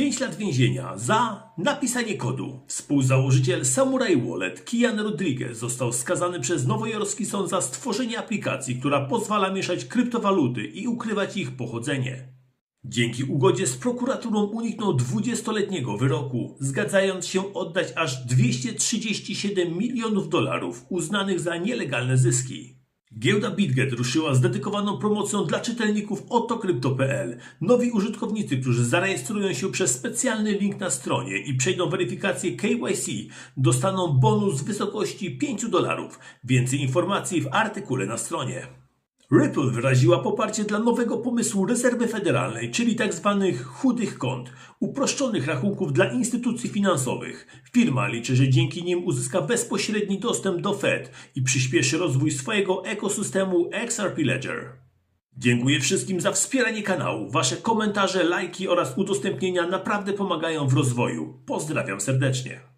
5 lat więzienia za napisanie kodu. Współzałożyciel Samurai Wallet Kian Rodriguez został skazany przez nowojorski sąd za stworzenie aplikacji, która pozwala mieszać kryptowaluty i ukrywać ich pochodzenie. Dzięki ugodzie z prokuraturą uniknął 20-letniego wyroku, zgadzając się oddać aż 237 milionów dolarów uznanych za nielegalne zyski. Giełda BitGet ruszyła z dedykowaną promocją dla czytelników otokrypto.pl. Nowi użytkownicy, którzy zarejestrują się przez specjalny link na stronie i przejdą weryfikację KYC, dostaną bonus w wysokości 5 dolarów. Więcej informacji w artykule na stronie. Ripple wyraziła poparcie dla nowego pomysłu rezerwy federalnej, czyli tzw. chudych kont, uproszczonych rachunków dla instytucji finansowych. Firma liczy, że dzięki nim uzyska bezpośredni dostęp do Fed i przyspieszy rozwój swojego ekosystemu XRP Ledger. Dziękuję wszystkim za wspieranie kanału. Wasze komentarze, lajki oraz udostępnienia naprawdę pomagają w rozwoju. Pozdrawiam serdecznie.